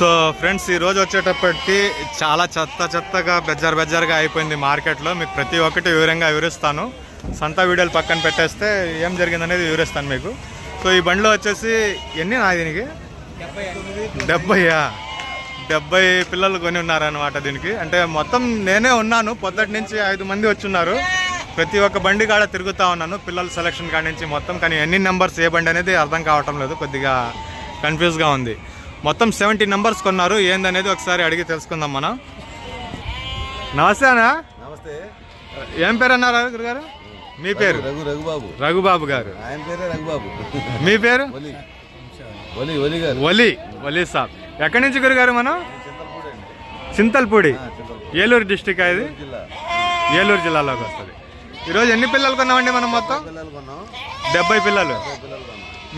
So friends ఈ రోజు వచ్చేటప్పటికి చాలా చెత్త చెత్తగా బెజ్జార్ బెజ్జార్గా అయిపోయింది మార్కెట్లో. మీకు ప్రతి ఒక్కటి వివరంగా వివరిస్తాను. సంత వీడియోలు పక్కన పెట్టేస్తే ఏం జరిగిందనేది వివరిస్తాను మీకు. సో ఈ బండిలో వచ్చేసి ఎన్ని నా దీనికి? డెబ్బయ్యా డెబ్బై పిల్లలు కొని ఉన్నారనమాట దీనికి. అంటే మొత్తం నేనే ఉన్నాను. పొద్దుటి నుంచి ఐదు మంది వచ్చున్నారు. ప్రతి ఒక్క బండి కాడ తిరుగుతూ ఉన్నాను. పిల్లల సెలక్షన్ కాడ నుంచి మొత్తం. కానీ ఎన్ని నెంబర్స్ ఏ బండి అనేది అర్థం కావటం లేదు. కొద్దిగా కన్ఫ్యూజ్గా ఉంది. మొత్తం సెవెంటీ నెంబర్స్ కొన్నారు. ఏందనేది ఒకసారి అడిగి తెలుసుకుందాం మనం. నమస్తే అన్న. నమస్తే. ఏం పేరు అన్నారు గారు మీ పేరు? రఘు రఘుబాబు. రఘుబాబు గారు. ఆయన పేరే రఘుబాబు. మీ పేరు? ఒలి ఒలి ఒలి గారు. వలి సాబ్. ఎక్కడి నుంచి గురుగారు మనం? చింతలపూడి ఏలూరు డిస్టిక్ జిల్లా. ఏలూరు జిల్లాలోకి వస్తుంది. ఈరోజు ఎన్ని పిల్లలు కొన్నామండి మనం మొత్తం? డెబ్బై పిల్లలు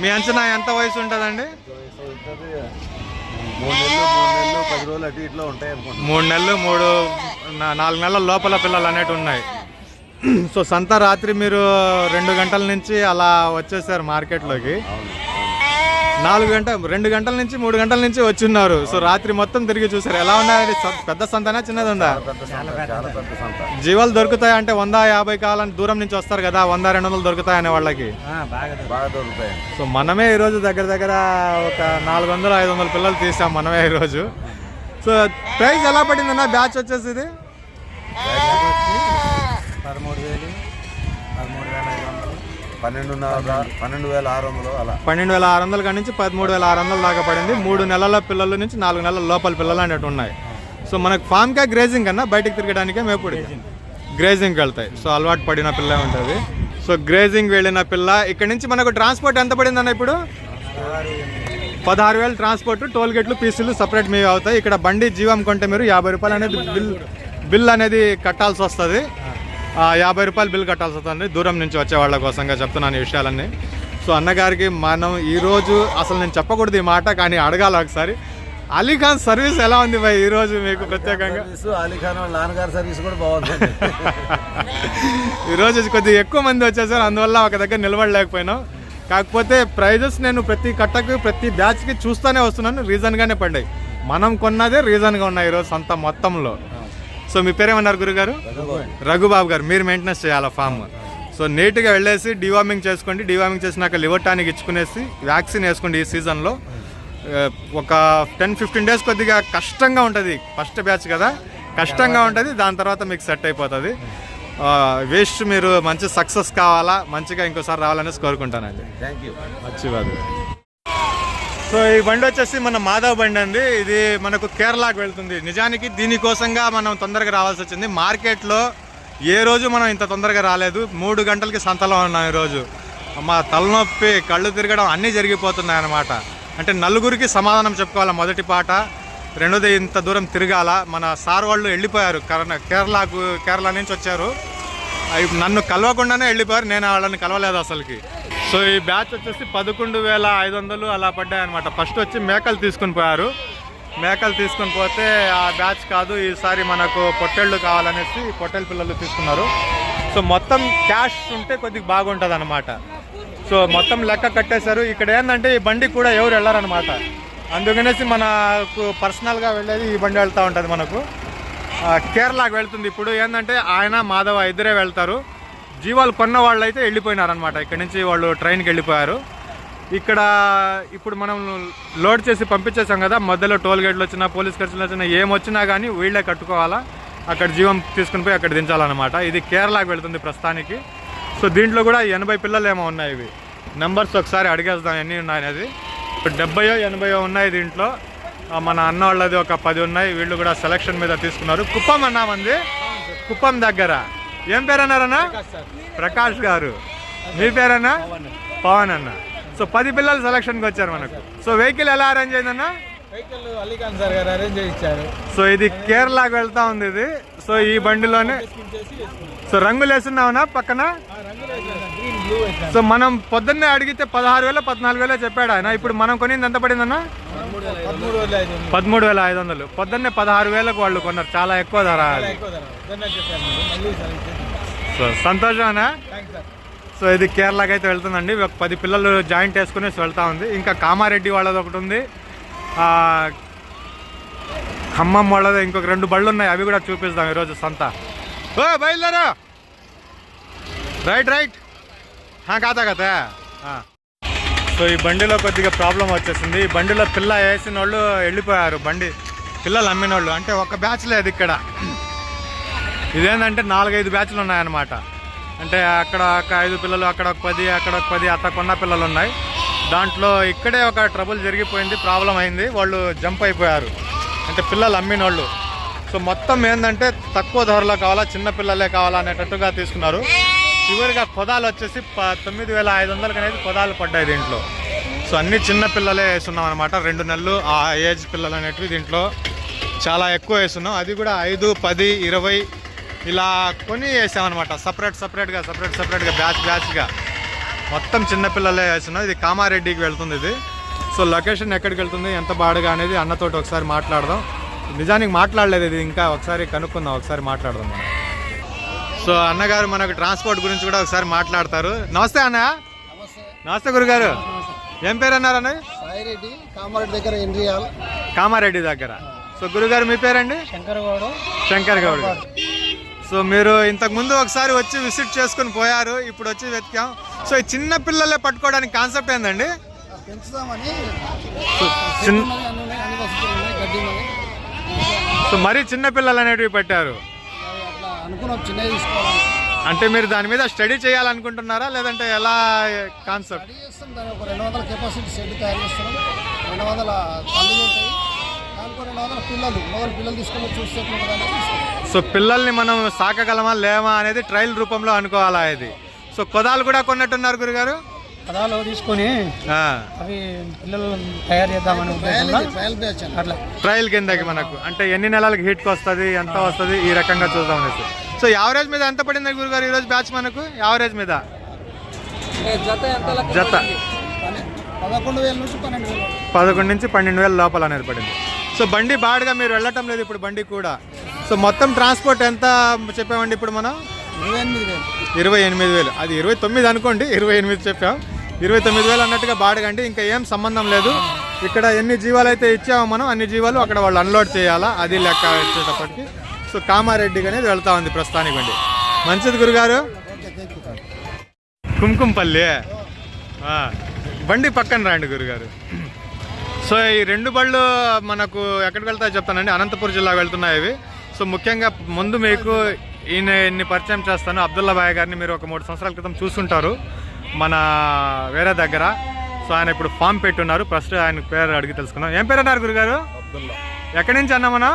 మీ అంచనా ఎంత వయసు ఉంటుందండి? మూడు నెలలు మూడు నెలలు పది రోజులు అటు ఇట్లో ఉంటాయి అనుకుంటున్నాం మూడు నెలలు మూడు నా- నాలుగు నెలల లోపల పిల్లలు అనేవి ఉన్నాయి. సో సంత రాత్రి మీరు రెండు గంటల నుంచి అలా వచ్చేసారు మార్కెట్లోకి. నాలుగు గంట రెండు గంటల నుంచి మూడు గంటల నుంచి వచ్చి ఉన్నారు సో రాత్రి మొత్తం తిరిగి చూసారు ఎలా ఉన్నాయి పెద్ద సంతనా చిన్నది ఉందా? జీవాలు దొరుకుతాయి అంటే వంద యాభై కావాలని దూరం నుంచి వస్తారు కదా వంద రెండు వందలు దొరుకుతాయి అనే వాళ్ళకి బాగా దొరుకుతాయి. సో మనమే ఈరోజు దగ్గర దగ్గర ఒక నాలుగు వందలు ఐదు వందల పిల్లలు తీసాం మనమే ఈరోజు. సో ప్రైస్ ఎలా పడిందన్న? బ్యాచ్ వచ్చేసి ఇది? పదమూడు వేలు పదమూడు పన్నెండున్నర పన్నెండు వేల ఆరు వందలు అలా. పన్నెండు వేల ఆరు వందల కాడి నుంచి పదమూడు వేల ఆరు వందల దాకా పడింది. మూడు నెలల పిల్లల నుంచి నాలుగు నెలల లోపల పిల్లలు అనేవి ఉన్నాయి. సో మనకు ఫామ్గా గ్రేజింగ్ కన్నా బయటకు తిరగడానికే మేపుడు గ్రేజింగ్కి వెళ్తాయి. సో అలవాటు పడిన పిల్ల ఉంటుంది. సో గ్రేజింగ్ వెళ్ళిన పిల్ల ఇక్కడ నుంచి మనకు ట్రాన్స్పోర్ట్ ఎంత పడిందన్న ఇప్పుడు? పదహారు వేలు ట్రాన్స్పోర్ట్ టోల్ గేట్లు పీసులు సపరేట్ మీ అవుతాయి. ఇక్కడ బండి జీవం కొంటే మీరు యాభై రూపాయలు అనేది బిల్ బిల్ అనేది కట్టాల్సి వస్తుంది. యాభై రూపాయలు బిల్ కట్టాల్సి వస్తుంది దూరం నుంచి వచ్చే వాళ్ళ కోసంగా చెప్తున్నాను ఈ విషయాలన్నీ. సో అన్నగారికి మనం ఈరోజు అసలు నేను చెప్పకూడదు ఈ మాట కానీ అడగాలి ఒకసారి. అలీఖాన్ సర్వీస్ ఎలా ఉంది భయ్ ఈరోజు మీకు ప్రత్యేకంగా? అలీఖాన్ వాళ్ళ నాన్నగారి సర్వీస్ కూడా బాగుందండి ఈరోజు కొద్దిగా ఎక్కువ మంది వచ్చేసారు అందువల్ల ఒక దగ్గర నిలబడలేకపోయినాం. కాకపోతే ప్రైజెస్ నేను ప్రతి కట్టకు ప్రతి బ్యాచ్కి చూస్తూనే వస్తున్నాను రీజన్గానే పడ్డాయి. మనం కొన్నదే రీజన్గా ఉన్నాయి ఈరోజు సంత మొత్తంలో. సో మీ పేరేమన్నారు గురుగారు? రఘుబాబు. గారు. మీరు మెయింటెనెన్స్ చేయాలి ఫామ్? సో నీట్గా వెళ్ళేసి డివార్మింగ్ చేసుకోండి. డివార్మింగ్ చేసినాక లివర్ టానిక్ ఇచ్చుకునేసి వ్యాక్సిన్ వేసుకోండి ఈ సీజన్లో. ఒక టెన్ ఫిఫ్టీన్ డేస్ కొద్దిగా కష్టంగా ఉంటుంది. ఫస్ట్ బ్యాచ్ కదా. కష్టంగా ఉంటుంది. దాని తర్వాత మీకు సెట్ అయిపోతుంది. వేస్ట్ మీరు మంచి సక్సెస్ కావాలా మంచిగా ఇంకోసారి రావాలనేసి కోరుకుంటానండి. థ్యాంక్ యూ మంచివాదు సో ఈ బండి వచ్చేసి మన మాధవ్ బండి అండి. ఇది మనకు కేరళకు వెళ్తుంది. నిజానికి దీనికోసంగా మనం తొందరగా రావాల్సి వచ్చింది. మార్కెట్లో ఏ రోజు మనం ఇంత తొందరగా రాలేదు. మూడు గంటలకి సంతలో ఉన్నాం ఈరోజు. మా తలనొప్పి కళ్ళు తిరగడం అన్నీ జరిగిపోతున్నాయి అన్నమాట అంటే నలుగురికి సమాధానం చెప్పుకోవాలి మొదటి పాట. రెండోది ఇంత దూరం తిరగాల. మన సార్ వాళ్ళు వెళ్ళిపోయారు. కేరళకు కేరళ నుంచి వచ్చారు. నన్ను కలవకుండానే వెళ్ళిపోయారు. నేను వాళ్ళని కలవలేదు అసలుకి. సో ఈ బ్యాచ్ వచ్చేసి పదకొండు వేల ఐదు వందలు అలా పడ్డాయి అనమాట ఫస్ట్ వచ్చి మేకలు తీసుకుని పోయారు. మేకలు తీసుకుని పోతే ఆ బ్యాచ్ కాదు ఈసారి మనకు పొట్టేళ్ళు కావాలనేసి పొట్టేళ్ళ పిల్లలు తీసుకున్నారు. సో మొత్తం క్యాష్ ఉంటే కొద్దిగా బాగుంటుంది అనమాట సో మొత్తం లెక్క కట్టేశారు. ఇక్కడ ఏంటంటే ఈ బండి కూడా ఎవరు వెళ్ళారనమాట అందుకనేసి మనకు పర్సనల్గా వెళ్ళేది ఈ బండి వెళ్తూ ఉంటుంది మనకు. కేరళకు వెళ్తుంది. ఇప్పుడు ఏంటంటే ఆయన మాధవ ఇద్దరే వెళ్తారు. జీవాలు కొన్న వాళ్ళు అయితే వెళ్ళిపోయినారనమాట ఇక్కడ నుంచి వాళ్ళు ట్రైన్కి వెళ్ళిపోయారు. ఇక్కడ ఇప్పుడు మనం లోడ్ చేసి పంపించేసాం కదా మధ్యలో టోల్ గేట్లు వచ్చినా పోలీస్ ఖర్చులు వచ్చినా ఏమొచ్చినా కానీ వీళ్ళే కట్టుకోవాలా. అక్కడ జీవం తీసుకుని పోయి అక్కడ దించాలన్నమాట. ఇది కేరళకు వెళుతుంది ప్రస్తుతానికి. సో దీంట్లో కూడా ఎనభై పిల్లలు ఏమో ఉన్నాయి ఇవి. నెంబర్స్ ఒకసారి అడిగేద్దాం ఎన్ని ఉన్నాయనేది. ఇప్పుడు డెబ్బయో ఎనభయో ఉన్నాయి దీంట్లో. మన అన్న వాళ్ళది ఒక పది ఉన్నాయి. వీళ్ళు కూడా సెలక్షన్ మీద తీసుకున్నారు. కుప్పం అన్నామంది కుప్పం దగ్గర. ఏం పేరు అన్నారన్నా ప్రకాష్ గారు. మీ పేరన్నా? పవన్ అన్న. సో పది పిల్లలు సెలక్షన్కి వచ్చారు మనకు. సో వెహికల్ ఎలా అరేంజ్ అయిందన్నా? వెహికల్ అలీఖాన్ సార్ గారు అరేంజ్ చేసి ఇచ్చారు సో ఇది కేరళకు వెళ్తా ఉంది ఇది. సో ఈ బండిలోనే సో రంగులు వేస్తున్నావునా పక్కన? సో మనం పొద్దున్నే అడిగితే పదహారు వేల పద్నాలుగు వేల చెప్పాడు ఆయన. ఇప్పుడు మనం కొనింది ఎంత పడిందన్నా? పదమూడు వేల ఐదు వందలు. పొద్దున్నే పదహారు వేలకు వాళ్ళు కొన్నారు. చాలా ఎక్కువ ధర సో సంతోషమేనా? సో ఇది కేరళకి అయితే వెళ్తుందండి. ఒక పది పిల్లలు జాయింట్ వేసుకునేసి వెళ్తా ఉంది. ఇంకా కామారెడ్డి వాళ్ళది ఒకటి ఉంది. ఖమ్మం వాళ్ళది ఇంకొక రెండు బళ్ళు ఉన్నాయి అవి కూడా చూపిస్తాం ఈరోజు సంత. ఓ బయలుదేరా. Right right. హా, కాదా కదా. సో ఈ బండిలో కొద్దిగా ప్రాబ్లం వచ్చేసింది. ఈ బండిలో పిల్ల వేసిన వాళ్ళు వెళ్ళిపోయారు బండి. పిల్లలు అమ్మిన వాళ్ళు అంటే ఒక బ్యాచ్ లేదు ఇక్కడ. ఇదేంటంటే నాలుగైదు బ్యాచ్లు ఉన్నాయన్నమాట. అంటే అక్కడ ఒక ఐదు పిల్లలు అక్కడ ఒక పది అక్కడ ఒక పది అట్లా కొన్న పిల్లలు ఉన్నాయి. దాంట్లో ఇక్కడే ఒక ట్రబుల్ జరిగిపోయింది ప్రాబ్లం అయింది. వాళ్ళు జంప్ అయిపోయారు. అంటే పిల్లలు అమ్మిన వాళ్ళు సో మొత్తం ఏంటంటే తక్కువ ధరలో కావాలా చిన్న పిల్లలే కావాలా అనేటట్టుగా తీసుకున్నారు. చివరిగా పొదాలు వచ్చేసి ప- తొమ్మిది వేల ఐదు వందలకి అనేది పొదాలు పడ్డాయి దీంట్లో. సో అన్ని చిన్న పిల్లలే వేస్తున్నాం అనమాట రెండు నెలలు ఆ ఏజ్ పిల్లలు అనేటివి దీంట్లో చాలా ఎక్కువ వేస్తున్నాం. అది కూడా ఐదు పది ఇరవై ఇలా కొని వేసామన్నమాట సపరేట్ సపరేట్గా సపరేట్ సపరేట్గా బ్యాచ్ బ్యాచ్గా మొత్తం చిన్నపిల్లలే వేస్తున్నాం. ఇది కామారెడ్డికి వెళ్తుంది ఇది. సో లొకేషన్ ఎక్కడికి వెళ్తుంది ఎంత బాడుగా అనేది అన్నతోటి ఒకసారి మాట్లాడదాం. నిజానికి మాట్లాడలేదు ఇది ఇంకా ఒకసారి కనుక్కుందాం ఒకసారి మాట్లాడదాం మనం. సో అన్నగారు మనకు ట్రాన్స్పోర్ట్ గురించి కూడా ఒకసారి మాట్లాడతారు. నమస్తే అన్న. నమస్తే. గురుగారు. ఏం పేరు అన్నారు అన్న సాయిరెడ్డి కామారెడ్డి దగ్గర ఇండియాల్ కామారెడ్డి దగ్గర. సో గురుగారు మీ పేరండి? శంకర్ గౌడ్ గారు. సో మీరు ఇంతకు ముందు ఒకసారి వచ్చి విజిట్ చేసుకుని పోయారు ఇప్పుడు వచ్చి వెతికాం. సో ఈ చిన్న పిల్లలే పట్టుకోవడానికి కాన్సెప్ట్ ఏందండి? సో మరీ చిన్న పిల్లలు అనేటివి పెట్టారు. అనుకున్నాం చిన్నవి తీసుకోవాలని అంటే మీరు దాని మీద స్టడీ చేయాలనుకుంటున్నారా? లేదంటే ఎలా కాన్సెప్ట్? రెడీ చేస్తాం దాని ఒక రెండు వందల కెపాసిటీ షెడ్ తయారు చేస్తున్నాం. రెండు వందల తల్లులు ఉంటాయి. దానికి రెండు వందల పిల్లలు మొదలు పిల్లలు తీసుకొని చూస్తే. సో పిల్లల్ని మనం సాకగలమా లేమా అనేది ట్రయల్ రూపంలో అనుకోవాలా ఇది? సో కొదాలు కూడా కొన్నట్టున్నారు గురుగారు? పదాలు తీసుకొని ఆ, అవి పిల్లలు తయారు చేద్దామని ట్రయల్ కిందకి మనకు. అంటే ఎన్ని నెలలకి హీట్కి వస్తుంది ఎంత వస్తుంది ఈ రకంగా చూద్దాం అనేసి. సో యావరేజ్ మీద ఎంత పడింది గురుగారు ఈరోజు బ్యాచ్ మనకు? యావరేజ్ మీద? జత పదకొండు నుంచి పన్నెండు వేలు పదకొండు నుంచి పన్నెండు వేల లోపల అనేది పడింది. సో బండి బాడుగా మీరు వెళ్ళటం లేదు ఇప్పుడు బండి కూడా. సో మొత్తం ట్రాన్స్పోర్ట్ ఎంత చెప్పామండి ఇప్పుడు మనం? ఇరవై ఎనిమిది వేలు. అది ఇరవై తొమ్మిది అనుకోండి ఇరవై ఎనిమిది చెప్పాం. ఇరవై తొమ్మిది వేలు అన్నట్టుగా బాడుగ అంటే ఇంకా ఏం సంబంధం లేదు. ఇక్కడ ఎన్ని జీవాలు అయితే ఇచ్చామో మనం అన్ని జీవాలు అక్కడ వాళ్ళు అన్లోడ్ చేయాలా? అది లెక్క వచ్చేటప్పటికి. సో కామారెడ్డికి అనేది వెళ్తా ఉంది ప్రస్తుతానికి బండి మంచిది గురుగారు. కుంకుమపల్లి బండి పక్కన రండి గురుగారు. సో ఈ రెండు బళ్ళు మనకు ఎక్కడికి వెళ్తాయో చెప్తానండి. అనంతపురం జిల్లా వెళ్తున్నాయి ఇవి. సో ముఖ్యంగా ముందు మీకు ఈయన ఇన్ని పరిచయం చేస్తాను అబ్దుల్లా బాయ్ గారిని మీరు ఒక మూడు సంవత్సరాల క్రితం చూస్తుంటారు మన వేరే దగ్గర. సో ఆయన ఇప్పుడు ఫామ్ పెట్టున్నారు. ఫస్ట్ ఆయన పేరు అడిగి తెలుసుకున్నాం ఏం పేరు అన్నారు గురుగారు ఎక్కడి నుంచి అన్నా మనం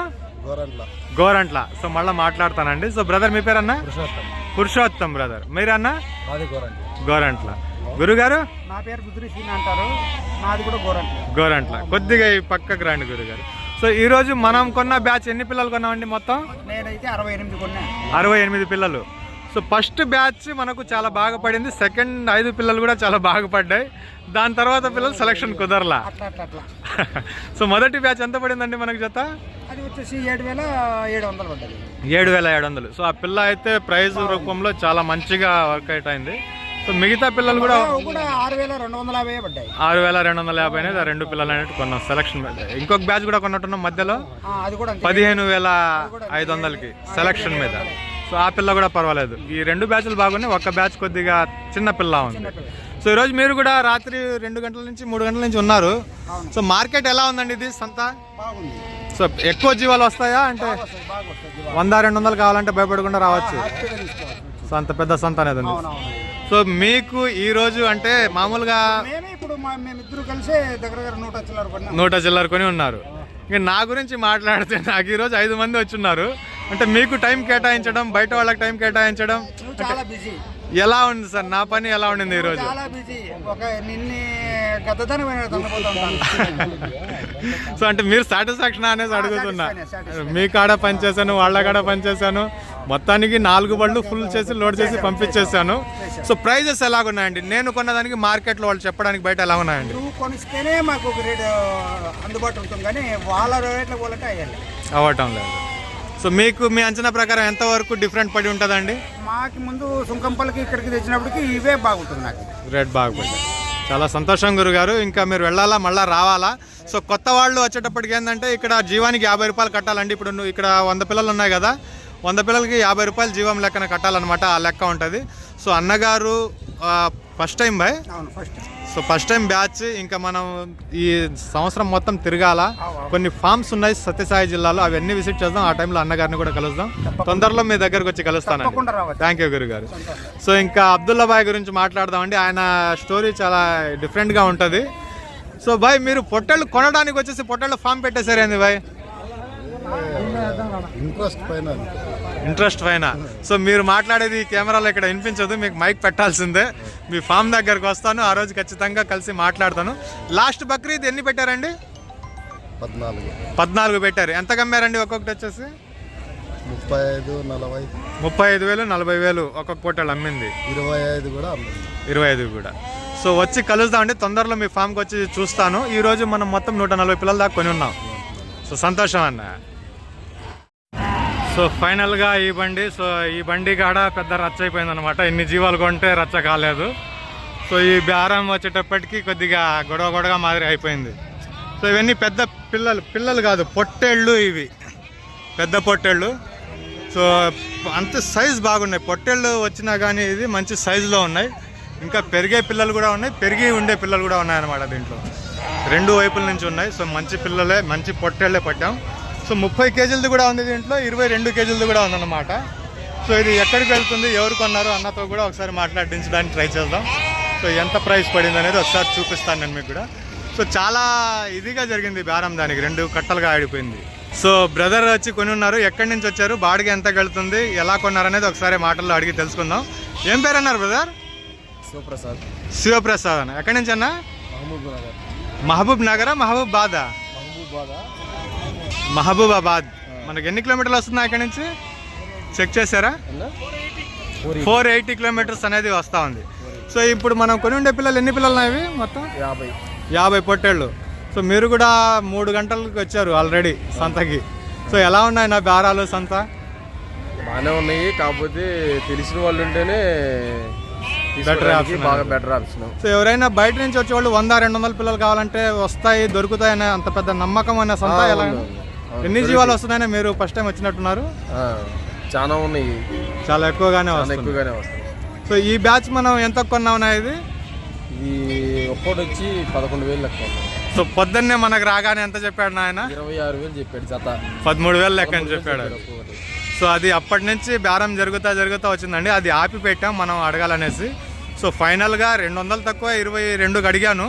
గోరంట్ల. గోరంట్ల. సో మళ్ళీ మాట్లాడతానండి. సో బ్రదర్ మీ పేరు అన్నా పురుషోత్తం. పురుషోత్తం బ్రదర్. మీరన్నా? మాది గోరంట్ల. గోరంట్ల. గురుగారు? నా పేరు బుద్ధురి శ్రీని అంటారు. నాది కూడా గోరంట గోరంట్ల. కొద్దిగా ఈ పక్కకు రండి గురుగారు. సో ఈ రోజు మనం కొన్న బ్యాచ్ ఎన్ని పిల్లలు కొన్నామండి మొత్తం? నేనైతే అరవై ఎనిమిది కొన్నా. అరవై ఎనిమిది పిల్లలు. సో ఫస్ట్ బ్యాచ్ మనకు చాలా బాగా పడింది. సెకండ్ ఐదు పిల్లలు కూడా చాలా బాగా పడ్డాయి. దాని తర్వాత పిల్లలు సెలక్షన్ కుదరలా? సో మొదటి బ్యాచ్ ఎంత పడిందండి మనకు జత? అది వచ్చేసి ఏడు వేల ఏడు వందలు పడ్డది. ఏడు వేల ఏడు వందలు. సో ఆ పిల్ల అయితే ప్రైజ్ రూపంలో చాలా మంచిగా వర్కౌట్ అయింది. సో మిగతా పిల్లలు కూడా ఆరు వేల రెండు వందల యాభై పడ్డాయి. ఆరు వేల రెండు వందల యాభై అనేది ఆ రెండు పిల్లలు అనేది కొన్నాం సెలక్షన్ మీద ఇంకొక బ్యాచ్ కూడా కొన్నట్టున్నాం మధ్యలో. పదిహేను వేల ఐదు వందలకి సెలక్షన్ మీద. సో ఆ పిల్ల కూడా పర్వాలేదు. ఈ రెండు బ్యాచ్లు బాగున్నాయి ఒక్క బ్యాచ్ కొద్దిగా చిన్న పిల్ల ఉంది. సో ఈరోజు మీరు కూడా రాత్రి రెండు గంటల నుంచి మూడు గంటల నుంచి ఉన్నారు. సో మార్కెట్ ఎలా ఉందండి ఇది సంత? సో ఎక్కువ జీవాలు వస్తాయా అంటే వంద రెండు వందలు కావాలంటే భయపడకుండా రావచ్చు. సో అంత పెద్ద సంత అనేది ఉంది. సో మీకు ఈ రోజు అంటే మామూలుగా మేమే ఇప్పుడు మా మేమిద్దరు కలిసి దగ్గర దగ్గర నూట చిల్లర పడినా. నూట చిల్లర కొని ఉన్నారు. ఇంకా నా గురించి మాట్లాడితే నాకు ఈరోజు ఐదు మంది వచ్చున్నారు అంటే మీకు టైం కేటాయించడం బయట వాళ్ళకి టైం కేటాయించడం చాలా బిజీ. ఎలా ఉంది సార్? నా పని ఎలా ఉండింది ఈరోజు? చాలా బిజీ. ఒక నిన్ని సో అంటే మీరు సాటిస్ఫాక్షన్ అనేసి అడుగుతున్నా. మీ కాడ పని చేశాను వాళ్ళ కాడ పని చేశాను. మొత్తానికి నాలుగు బళ్ళు ఫుల్ చేసి లోడ్ చేసి పంపించేశాను. సో ప్రైజెస్ ఎలాగున్నాయండి? నేను కొన్నదానికి మార్కెట్లో వాళ్ళు చెప్పడానికి బయట ఎలా ఉన్నాయండి నువ్వు కొనిస్తేనే మాకు రేట్ అందుబాటు ఉంటుంది. కానీ వాళ్ళ రేట్ల అవ్వటం లేదు. సో మీకు మీ అంచనా ప్రకారం ఎంతవరకు డిఫరెంట్ పడి ఉంటుందండి? మాకు ముందు సుంకంపల్లికి ఇక్కడికి తెచ్చినప్పటికి ఇవే బాగుంటుంది నాకు. రేట్ బాగుపడ్డాయి చాలా సంతోషం గురుగారు. ఇంకా మీరు వెళ్ళాలా మళ్ళీ రావాలా? సో కొత్త వాళ్ళు వచ్చేటప్పటికి ఏంటంటే ఇక్కడ జీవానికి యాభై రూపాయలు కట్టాలండి. ఇప్పుడు నువ్వు ఇక్కడ వంద పిల్లలు ఉన్నాయి కదా వంద పిల్లలకి యాభై రూపాయలు జీవం లెక్కన కట్టాలన్నమాట ఆ లెక్క ఉంటుంది. సో అన్నగారు ఫస్ట్ టైం బాయ్ అవును first so first time batch ఇంకా మనం ఈ సంవత్సరం మొత్తం తిరగాల. కొన్ని ఫామ్స్ ఉన్నాయి సత్యసాయి జిల్లాలో అవన్నీ విజిట్ చేద్దాం. ఆ టైంలో అన్నగారిని కూడా కలుద్దాం. తొందరలో మీ దగ్గరకు వచ్చి కలుస్తాను థ్యాంక్ యూ గురుగారు. సో ఇంకా అబ్దుల్లా బాయ్ గురించి మాట్లాడదామండి. ఆయన స్టోరీ చాలా డిఫరెంట్గా ఉంటుంది. సో బాయ్ మీరు పొట్టళ్ళు కొనడానికి వచ్చేసి పొట్టళ్ళు ఫామ్ పెట్టేశారేంది బాయ్? ఇంట్రెస్ట్ పైన ఇంట్రెస్ట్ పైన. సో మీరు మాట్లాడేది కెమెరాలో ఇక్కడ వినిపించదు మీకు మైక్ పెట్టాల్సిందే. మీ ఫామ్ దగ్గరకు వస్తాను ఆ రోజు ఖచ్చితంగా కలిసి మాట్లాడతాను. లాస్ట్ బక్రీద్ ఎన్ని పెట్టారండి? పద్నాలుగు. పద్నాలుగు పెట్టారు. ఎంత కమ్మారండి ఒక్కొక్కటి వచ్చేసి? ముప్పై ఐదు నలభై. ముప్పై ఐదు వేలు నలభై వేలు ఒక్కొక్క పూటలు అమ్మింది. ఇరవై ఐదు కూడా అమ్మింది. ఇరవై ఐదు కూడా. సో వచ్చి కలుద్దామండి తొందరలో మీ ఫామ్కి వచ్చి చూస్తాను. ఈ రోజు మనం మొత్తం నూట నలభై పిల్లల దాకా కొని ఉన్నాం. సో సంతోషం అన్న. సో ఫైనల్గా ఈ బండి సో ఈ బండి కాడ పెద్ద రచ్చ అయిపోయింది అనమాట ఇన్ని జీవాలు కొంటే రచ్చ కాలేదు. సో ఈ బేరం వచ్చేటప్పటికి కొద్దిగా గొడవ గొడవ మాదిరి అయిపోయింది. సో ఇవన్నీ పెద్ద పిల్లలు పిల్లలు కాదు పొట్టేళ్ళు ఇవి. పెద్ద పొట్టేళ్ళు. సో అంత సైజ్ బాగున్నాయి. పొట్టేళ్ళు వచ్చినా కానీ ఇది మంచి సైజులో ఉన్నాయి. ఇంకా పెరిగే పిల్లలు కూడా ఉన్నాయి. పెరిగి ఉండే పిల్లలు కూడా ఉన్నాయి అన్నమాట దీంట్లో. రెండు వైపుల నుంచి ఉన్నాయి. సో మంచి పిల్లలే మంచి పొట్టేళ్ళే పట్టాం. సో ముప్పై కేజీలది కూడా ఉంది దీంట్లో ఇరవై రెండు కేజీలది కూడా ఉందన్నమాట. సో ఇది ఎక్కడికి వెళ్తుంది ఎవరు కొన్నారు అన్నతో కూడా ఒకసారి మాట్లాడించడానికి ట్రై చేద్దాం. సో ఎంత ప్రైస్ పడింది అనేది ఒకసారి చూపిస్తాను నేను మీకు కూడా. సో చాలా ఇదిగా జరిగింది బేరం దానికి రెండు కట్టలుగా ఆడిపోయింది సో బ్రదర్ వచ్చి కొని ఉన్నారు ఎక్కడి నుంచి వచ్చారు బాడిగ ఎంత వెళ్తుంది ఎలా కొన్నారు అనేది ఒకసారి మాటల్లో అడిగి తెలుసుకుందాం. ఏం పేరు అన్నారు బ్రదర్? శివప్రసాద్. శివప్రసాద్ అన్న. ఎక్కడి నుంచి అన్న? మహబూబ్ నగర్ మహబూబ్ నగరా మహబూబ్ బాదా మహబూబ్ బాగా మహబూబాబాద్. మనకి ఎన్ని కిలోమీటర్లు వస్తుందా ఇక్కడ నుంచి? చెక్ చేశారా? ఫోర్ ఎయిటీ కిలోమీటర్స్ అనేది వస్తూ ఉంది. సో ఇప్పుడు మనం కొని ఉండే పిల్లలు ఎన్ని పిల్లలు ఉన్నాయి ఇవి మొత్తం? యాభై. యాభై పొట్టేళ్ళు. సో మీరు కూడా మూడు గంటలకు వచ్చారు ఆల్రెడీ సంతకి. సో ఎలా ఉన్నాయి నా బేరాలు సంత? బాగానే ఉన్నాయి. కాకపోతే తెలిసిన వాళ్ళు ఉంటేనే option బాగా. బెటర్ ఆప్షన్ సో ఎవరైనా బయట నుంచి వచ్చే వాళ్ళు వంద రెండు వందల పిల్లలు కావాలంటే వస్తాయి దొరుకుతాయి అనే అంత పెద్ద నమ్మకం అనే సంత ఎలా. ఎన్ని జీవాలు వస్తున్నాయని మీరు ఫస్ట్ టైం వచ్చినట్టున్నారు? చాలా ఉన్నాయి. చాలా ఎక్కువగానే వస్తుంది ఎక్కువగానే వస్తాయి సో ఈ బ్యాచ్ మనం ఎంత కొన్నామన్నా ఇది? ఇది ఒక్కోటి వచ్చి పదకొండు వేలు లెక్క. సో పొద్దున్నే మనకు రాగానే ఎంత చెప్పాడు నాయన? ఇరవై ఆరు వేలు చెప్పాడు జత. పదమూడు వేలు లెక్క అని చెప్పాడు. సో అది అప్పటి నుంచి బేరం జరుగుతా జరుగుతా వచ్చిందండి. అది ఆపి పెట్టాం మనం అడగాలనేసి. సో ఫైనల్గా రెండు వందలు తక్కువ ఇరవై రెండుకి అడిగాను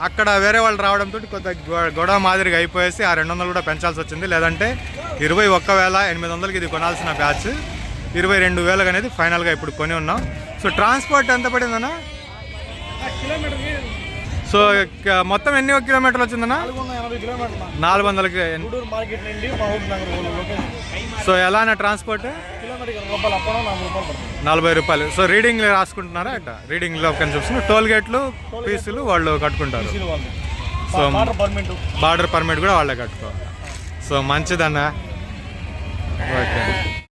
అక్కడ వేరే వాళ్ళు రావడంతో కొంత గొ- గొడవ మాదిరిగా అయిపోయేసి ఆ రెండు వందలు కూడా పెంచాల్సి వచ్చింది. లేదంటే ఇరవై ఒక్క వేల ఎనిమిది వందలకి ఇది కొనాల్సిన బ్యాచ్. ఇరవై రెండు వేలకు అనేది ఫైనల్గా ఇప్పుడు కొని ఉన్నాం. సో ట్రాన్స్పోర్ట్ ఎంత పడిందన్నా? సో మొత్తం ఎన్ని కిలోమీటర్లు వచ్చిందన్నా? నాలుగు లొకేషన్ సో ట్రాన్స్పోర్ట్? నాలుగు రూపాయలు పడుతుంది. నలభై రూపాయలు. సో రీడింగ్ రాసుకుంటున్నారా అట్ట రీడింగ్లో చూస్తున్నారు టోల్ గేట్లు ఫీజులు వాళ్ళు కట్టుకుంటారు. So border permit. కూడా వాళ్ళే కట్టుకోవాలి సో మంచిదన్న. ఓకే.